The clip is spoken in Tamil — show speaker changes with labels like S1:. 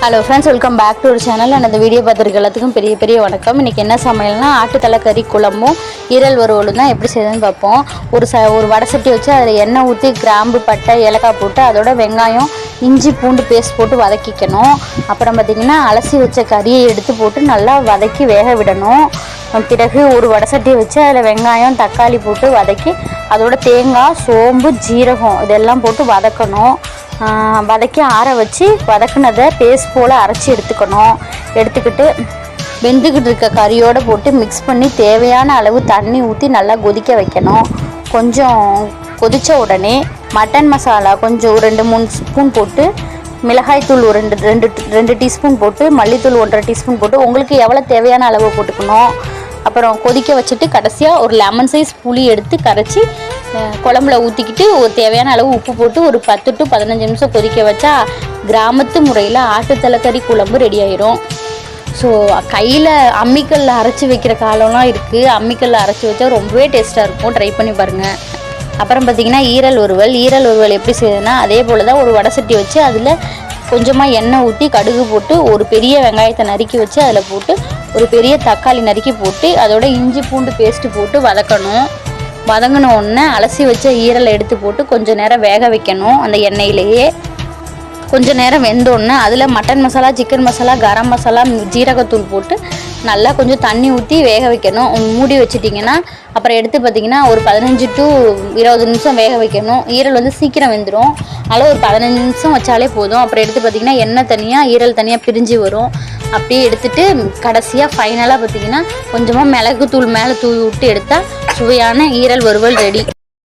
S1: Hello friends welcome back to ஒரு சேனல் அந்த வீடியோ பார்த்துருக்க எல்லாத்துக்கும் பெரிய பெரிய வணக்கம். இன்றைக்கி என்ன சமையல்னா ஆட்டுத்தலை கறி குழம்பும் ஈரல் வறுவலும் தான் எப்படி செய்யுதுன்னு பார்ப்போம். ஒரு ச ஒரு வடை சட்டி வச்சு அதில் எண்ணெய் ஊற்றி கிராம்பு பட்டை ஏலக்காய் போட்டு அதோட வெங்காயம் இஞ்சி பூண்டு பேஸ்ட் போட்டு வதக்கிக்கணும். அப்புறம் பார்த்திங்கன்னா அலசி வச்ச கறியை எடுத்து போட்டு நல்லா வதக்கி வேக விடணும். பிறகு ஒரு வடை சட்டியை வச்சு அதில் வெங்காயம் தக்காளி போட்டு வதக்கி அதோட தேங்காய் சோம்பு ஜீரகம் இதெல்லாம் போட்டு வதக்கணும். வதக்கி ஆற வச்சு வதக்குனதை பேஸ்ட் போல் அரைச்சி எடுத்துக்கணும். எடுத்துக்கிட்டு வெந்துக்கிட்டு இருக்க கறியோடு போட்டு மிக்ஸ் பண்ணி தேவையான அளவு தண்ணி ஊற்றி நல்லா கொதிக்க வைக்கணும். கொஞ்சம் கொதித்த உடனே மட்டன் மசாலா கொஞ்சம் ஒரு ரெண்டு மூணு ஸ்பூன் போட்டு மிளகாய்த்தூள் ஒரு ரெண்டு ரெண்டு ரெண்டு டீஸ்பூன் போட்டு மல்லித்தூள் ஒன்றரை டீஸ்பூன் போட்டு உங்களுக்கு எவ்வளோ தேவையான அளவு போட்டுக்கணும். அப்புறம் கொதிக்க வச்சுட்டு கடைசியாக ஒரு லெமன் சைஸ் புளி எடுத்து கரைச்சி குழம்புல ஊற்றிக்கிட்டு ஒரு தேவையான அளவு உப்பு போட்டு ஒரு பத்து டு பதினஞ்சு நிமிஷம் கொதிக்க வச்சா கிராமத்து முறையில் ஆட்டுத்தலைக்கறி குழம்பு ரெடி ஆயிரும். ஸோ கையில் அம்மிக்கல்ல அரைச்சி வைக்கிற காலம்லாம் இருக்குது அம்மிக்கல்ல அரைச்சி வச்சா ரொம்பவே டேஸ்ட்டாக இருக்கும். ட்ரை பண்ணி பாருங்கள் அப்புறம் பார்த்தீங்கன்னா ஈரல் உருவல் ஈரல் உருவல் எப்படி செய்யுதுன்னா அதே போல் தான் ஒரு வடை சட்டி வச்சு அதில் கொஞ்சமாக எண்ணெய் ஊற்றி கடுகு போட்டு ஒரு பெரிய வெங்காயத்தை நறுக்கி வச்சு அதில் போட்டு ஒரு பெரிய தக்காளி நறுக்கி போட்டு அதோட இஞ்சி பூண்டு பேஸ்ட்டு போட்டு வதக்கணும். வதங்கின உடனே அலசி வச்ச ஈரலை எடுத்து போட்டு கொஞ்சம் நேரம் வேக வைக்கணும் அந்த எண்ணெயிலேயே. கொஞ்சம் நேரம் வெந்தோடனே அதில் மட்டன் மசாலா சிக்கன் மசாலா கரம் மசாலா ஜீரகத்தூள் போட்டு நல்லா கொஞ்சம் தண்ணி ஊற்றி வேக வைக்கணும். மூடி வச்சிட்டிங்கன்னா அப்புறம் எடுத்து பார்த்தீங்கன்னா ஒரு பதினஞ்சு டு இருபது நிமிஷம் வேக வைக்கணும். ஈரல் வந்து சீக்கிரம் வெந்துடும் அதில் ஒரு பதினஞ்சு நிமிஷம் வச்சாலே போதும். அப்புறம் எடுத்து பார்த்தீங்கன்னா எண்ணெய் தனியாக ஈரல் தனியாக பிரிஞ்சு வரும். அப்படியே எடுத்துட்டு கடைசியாக ஃபைனலாக பார்த்தீங்கன்னா கொஞ்சமாக மிளகுத்தூள் மேலே தூவி விட்டு எடுத்தால் சுவையான ஈரல் வறுவல் ரெடி